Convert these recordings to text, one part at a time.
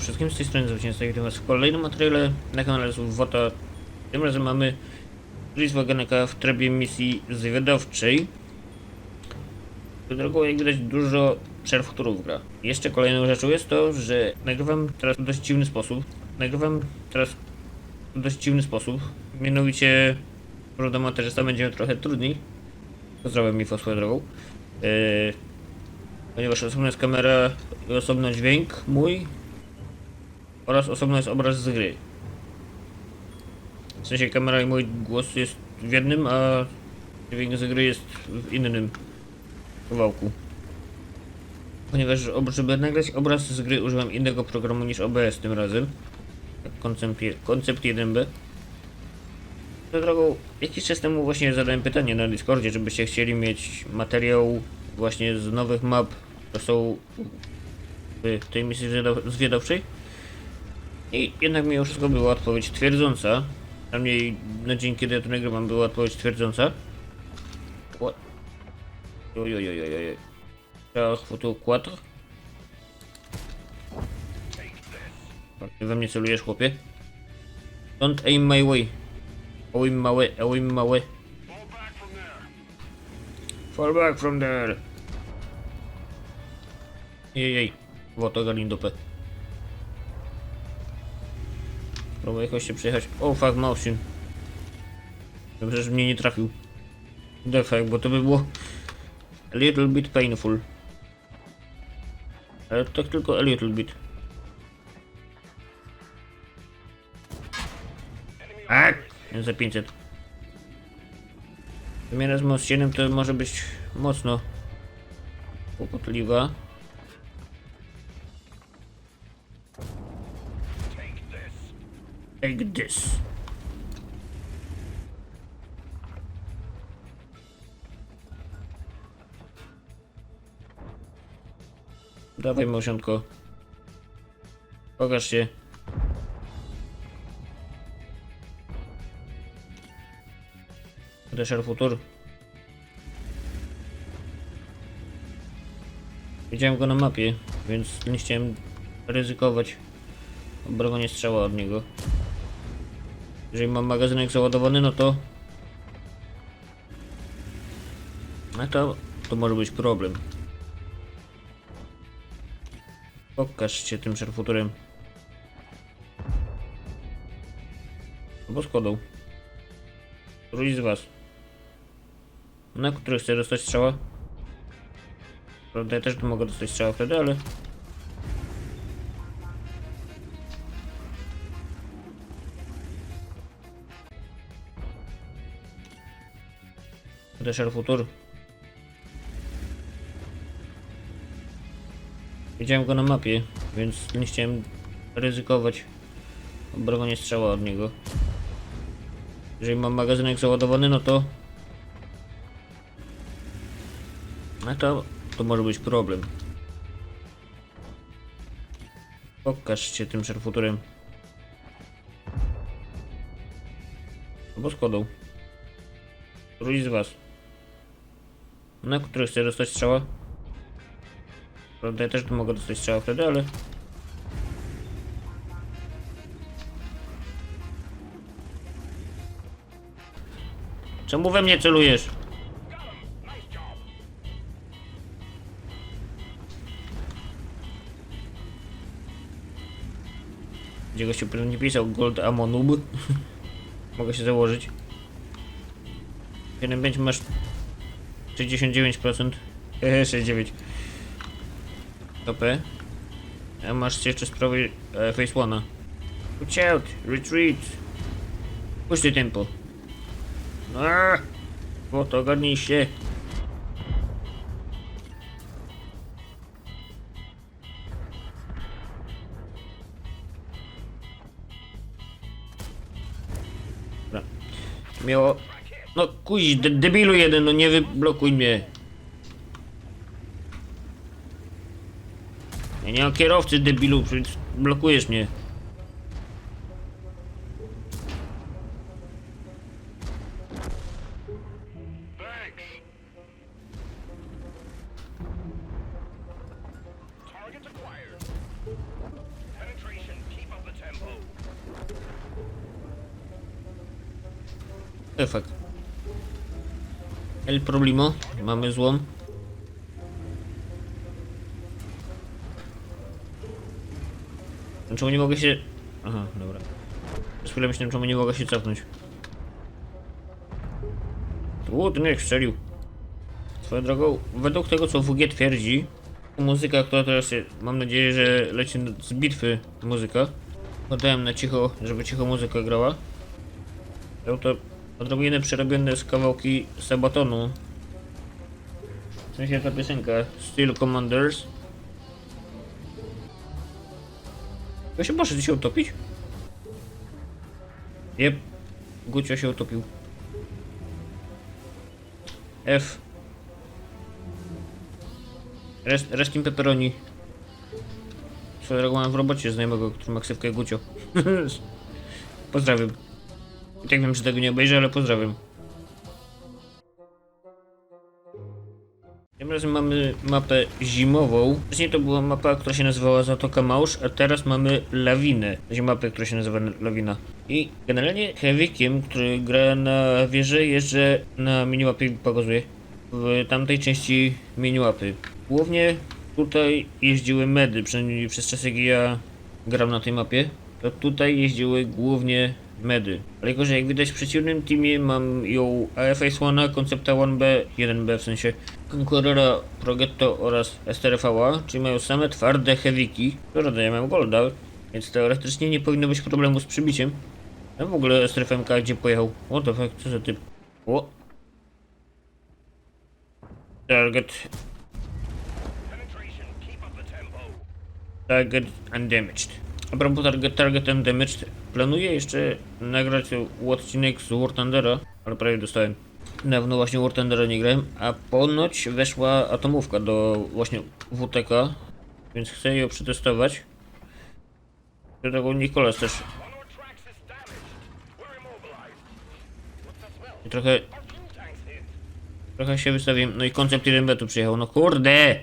wszystkim, z tej strony Zwycięstwa witam was w kolejnym materiale na kanale Wota. Tym razem mamy Volkswageneka w trybie misji zwiadowczej. Drogą, jak widać, dużo przerw, którą gra. Jeszcze kolejną rzeczą jest to, że nagrywam teraz w dość dziwny sposób. Nagrywam teraz w dość dziwny sposób. Mianowicie, może do montażysta będzie trochę trudniej. Pozdrawiam Mifo swoją drogą. Yy, ponieważ osobno jest kamera i osobno dźwięk mój oraz osobno jest obraz z gry. W sensie kamera i mój głos jest w jednym, a dźwięk z gry jest w innym kawałku. Ponieważ żeby nagrać obraz z gry używam innego programu niż OBS tym razem. Koncept, koncept 1B. Swoją drogą, jakiś czas temu właśnie zadałem pytanie na Discordzie, żebyście chcieli mieć materiał właśnie z nowych map, które są w tej misji zwiadaw- zwiadowczej. I jednak mimo wszystko była odpowiedź twierdząca. Przynajmniej na dzień, kiedy ja to nagrywam, była odpowiedź twierdząca. What? Ojojojojoj. Charles Photo 4. Ty we mnie celujesz, chłopie? Don't aim my way. Aim my way, aim my way. Fall back from there. Jej, jej. Woto galin dupę. Próbuję jakoś się przejechać. O, fuck, motion. Dobrze, że mnie nie trafił. Defekt, bo to by było a little bit painful. Ale tak tylko a little bit. A! Za 500. Wymiana z MOS 7 to może być mocno kłopotliwa. Take this. Dawaj, mosiątko. Pokaż się. Desher Futur. Widziałem go na mapie, więc nie chciałem ryzykować obronie strzała od niego. Jeżeli mam magazynek załadowany, no to... No to, to może być problem. Pokaż się tym szerfuturem. Albo skodą. Któryś z was. Na który chce dostać strzała? Prawda, ja też mogę dostać strzała wtedy, ale... Desher Futur. Widziałem go na mapie, więc nie chciałem ryzykować obronie strzała od niego. Jeżeli mam magazynek załadowany, no to... No to, to może być problem. Pokaż się tym szerfuturem. Albo skodą. Któryś z was. Na który chce dostać strzała? Prawda, ja też tu mogę dostać strzała wtedy, ale... Czemu we mnie celujesz? Gdzie gościu pewnie pisał Gold Ammo Noob. Mogę się założyć. 7.5 masz 69%. Hehe, 69. OP. A masz jeszcze z prawej e, face one'a. Watch out! Retreat! Puść ty tempo. Aaaa! O, to ogarnij się. Dobra. Miało... No kuź, de debilu jeden, no nie wyblokuj mnie. Ja nie mam kierowcy, debilu, blokujesz mnie. Efekt. El problemo. Mamy złom. Czemu nie mogę się... Aha, dobra. Przez chwilę myślałem, czemu nie mogę się cofnąć. O, ten jak strzelił. Swoją drogą, według tego co WG twierdzi, muzyka, która teraz się, mam nadzieję, że leci z bitwy muzyka. Podałem na cicho, żeby cicho muzyka grała. To odrobinę przerobione z kawałki Sabatonu. W sensie ta piosenka Steel Commanders. To się poszedł się utopić? Jep. Gucio się utopił. F. Rest, rest in pepperoni. Swoją drogą mam w robocie znajomego, który ma ksywkę Gucio. pozdrawiam. I tak wiem, że tego nie obejrzę, ale pozdrawiam. Tym razem mamy mapę zimową. Wcześniej to była mapa, która się nazywała Zatoka Małż, a teraz mamy Lawinę. Będzie mapę, która się nazywa Lawina. I generalnie Heavykiem, który gra na wieży, jeżdżę na minimapie i pokazuję. W tamtej części minimapy. Głównie tutaj jeździły medy, przynajmniej przez czas jak ja gram na tej mapie. To tutaj jeździły głównie medy. Ale jako, że jak widać w przeciwnym teamie mam ją AFS 1, Concepta 1B, 1B w sensie, Conquerora, Progetto oraz STRV-a, czyli mają same twarde heavyki, które dają mam golda, więc teoretycznie nie powinno być problemu z przybiciem. A w ogóle STRFMK gdzie pojechał? What the fuck, co za typ? O! Target. Target undamaged. A propos target, target undamaged, planuję jeszcze nagrać odcinek z War Thundera, ale prawie dostałem. Dawno właśnie War Thundera nie grałem, a ponoć weszła atomówka do właśnie WTK, więc chcę ją przetestować. Do tego Nikolas też smell? trochę, trochę się wystawiłem. No i koncept 1B tu przyjechał, no kurde!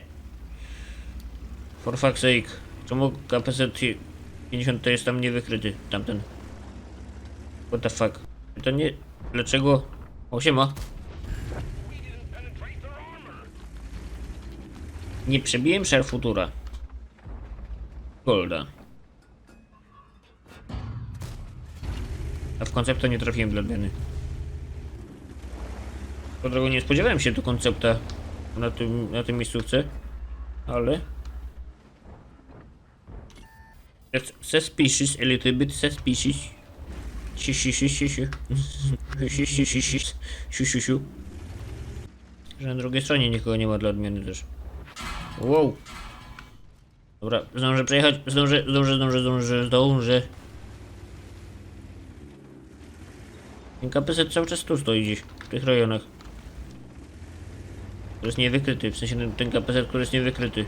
For fuck's sake. Czemu KPZ 50 to jest tam niewykryty, tamten? What the fuck? To nie... Dlaczego? O, siema. Nie przebiłem Share Futura. Golda. A w koncepta nie trafiłem dla odmiany. Po drogą nie spodziewałem się tu koncepta na tym, na tym miejscówce, ale... It's suspicious, a little bit suspicious. Si, si, si, si, si. Si, si, si, si. Siu. Że na drugiej stronie nikogo nie ma dla odmiany też. Wow. Dobra, zdążę przejechać, zdążę, zdążę, zdążę, zdążę, zdążę. Ten KPZ cały czas tu stoi gdzieś, w tych rejonach. To jest niewykryty, w sensie ten, ten KPZ, który jest niewykryty.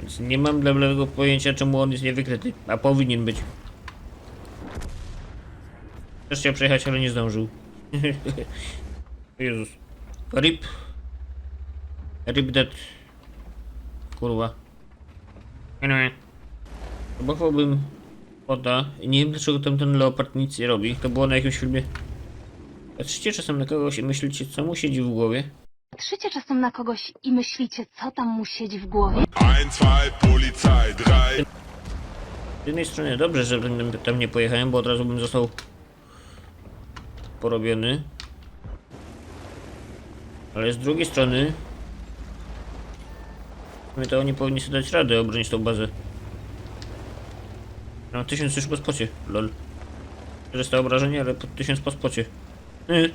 Więc nie mam dla bladego pojęcia, czemu on jest niewykryty, a powinien być. Też chciał przejechać, ale nie zdążył. Jezus. RIP. RIP that. Kurwa. Anyway. Próbowałbym poda. Nie wiem dlaczego tam ten leopard nic nie robi. To było na jakimś filmie. Patrzycie czasem na kogoś i myślicie, co mu siedzi w głowie? Patrzycie czasem na kogoś i myślicie, co tam mu siedzi w głowie? Ein, zwei, Polizei, drei. Z jednej strony dobrze, że tam- nie pojechałem, bo od razu bym został porobiony. Ale z drugiej strony sumie to oni powinni sobie dać radę obronić tą bazę. Mam tysiąc już po spocie, lol. 400 obrażeń, ale pod tysiąc po spocie. Yy.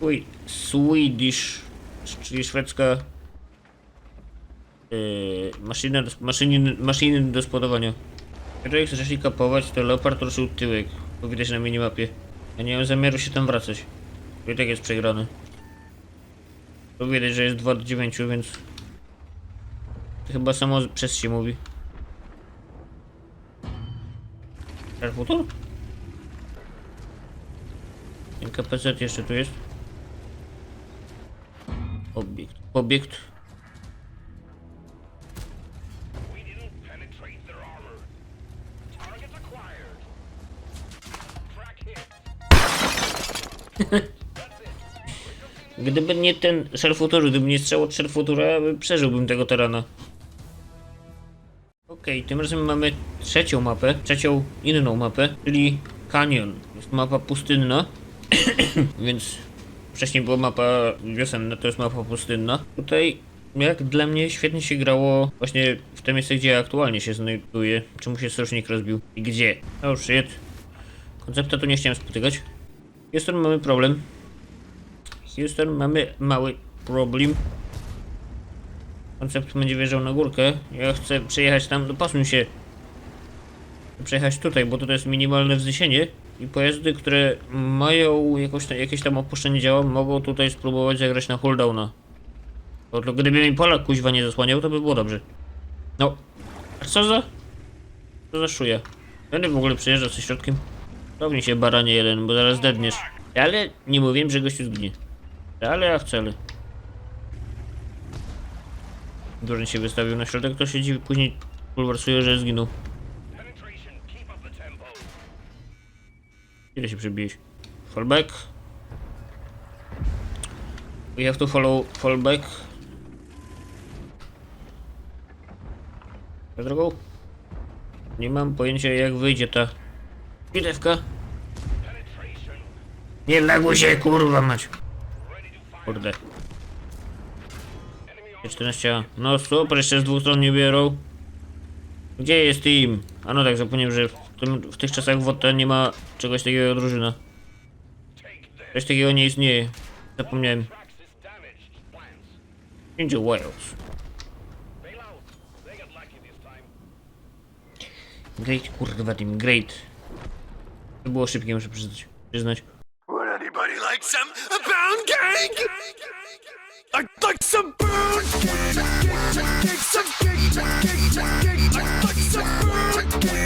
Uj, Swedish, czyli szwedzka Yy, maszyna do, maszyny, maszyny do spodowania. Jeżeli chcesz się kapować, to Leopard ruszył tyłek. To widać na minimapie. Ja nie mam zamiaru się tam wracać. I tak jest przegrany. To widać, że jest 2 do 9, więc... To chyba samo przez się mówi. Airfutur? Ten KPZ jeszcze tu jest. Track Gdyby nie ten szarfutur, gdyby nie strzał od szarfutura, przeżyłbym tego terana. Okej, tym razem mamy trzecią mapę, trzecią inną mapę, czyli Canyon. Jest mapa pustynna, więc wcześniej była mapa wiosenna, to jest mapa pustynna. Tutaj, jak dla mnie, świetnie się grało właśnie w tym miejscu, gdzie ja aktualnie się znajduję. Czemu się sojusznik rozbił i gdzie? Oh shit. Koncepta tu nie chciałem spotykać. Houston, mamy problem. Houston, mamy mały problem. Koncept będzie wjeżdżał na górkę. Ja chcę przejechać tam, dopasuj się. Chcę Przejechać tutaj, bo tutaj jest minimalne wzniesienie i pojazdy, które mają jakoś tam, jakieś tam opuszczenie działa, mogą tutaj spróbować zagrać na cooldowna. Bo to gdyby mi Polak kuźwa nie zasłaniał, to by było dobrze. No, a co za... Co za szuja? Będę w ogóle przejeżdżał ze środkiem. Robi się baranie jeden, bo zaraz dedniesz. Ale nie mówiłem, że gościu zginie. Ale ja wcale. Dużo się wystawił na środek, to się dziwi, później bulwersuje, że zginął. Ile się przebiłeś? Fallback. We have to follow fallback. Na drogą? Nie mam pojęcia jak wyjdzie ta bitewka. Nie laguj się, kurwa mać. Kurde. 14. No super, jeszcze z dwóch stron nie biorą. Gdzie jest team? A no tak, zapomniałem, że tym, w tych czasach w WOT nie ma czegoś takiego jak drużyna. Coś takiego nie istnieje. Zapomniałem. Ninja Wales. Great, kurwa team, great. To było szybkie, muszę przyznać. przyznać. Would anybody like some pound cake? I'd like some pound cake. Some cake, some cake.